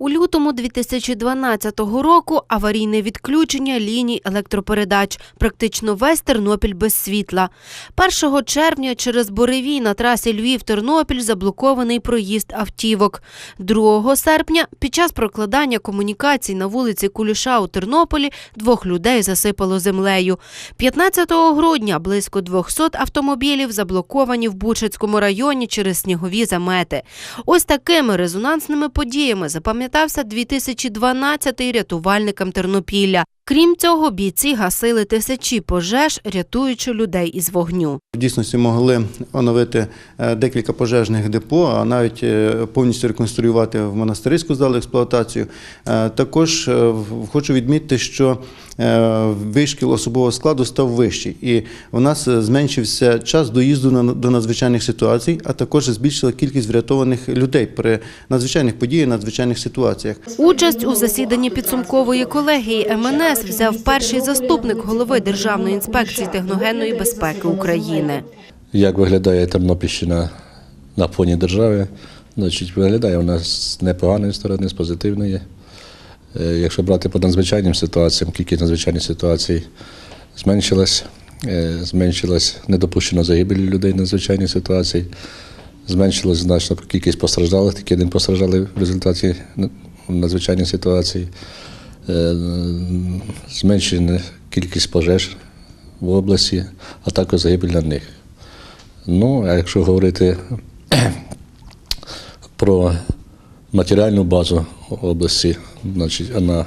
У лютому 2012 року аварійне відключення ліній електропередач. Практично весь Тернопіль без світла. 1 червня через буревій на трасі Львів-Тернопіль заблокований проїзд автівок. 2 серпня під час прокладання комунікацій на вулиці Куліша у Тернополі двох людей засипало землею. 15 грудня близько 200 автомобілів заблоковані в Бучацькому районі через снігові замети. Ось такими резонансними подіями запам'ятався 2012 рятувальникам Тернопілля. Крім цього, бійці гасили тисячі пожеж, рятуючи людей із вогню. В дійсності могли оновити е, декілька пожежних депо, а навіть е, повністю реконструювати в монастириську здали експлуатацію. Е, Також хочу відмітити, що вишкіл особового складу став вищий, і у нас зменшився час доїзду до надзвичайних ситуацій, а також збільшила кількість врятованих людей при надзвичайних подіях, надзвичайних ситуаціях. Участь у засіданні підсумкової колегії МНС взяв перший заступник голови Державної інспекції техногенної безпеки України. Як виглядає Тернопільщина на фоні держави? Значить, виглядає вона з непоганої сторони, з позитивної. Е, Якщо брати по надзвичайним ситуаціям, кількість надзвичайних ситуацій зменшилась, Е, зменшилась недопущена загибель людей надзвичайних ситуацій, зменшилась значно кількість постраждалих, тільки один постраждалий в результаті надзвичайних ситуацій. Е, Зменшена кількість пожеж в області, а також загибель на них. Ну, а якщо говорити про матеріальну базу області, значить, вона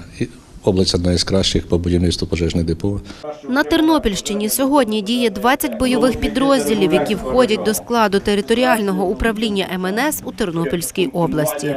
область одна із кращих по будівництву пожежних депо. На Тернопільщині сьогодні діє 20 бойових підрозділів, які входять до складу територіального управління МНС у Тернопільській області.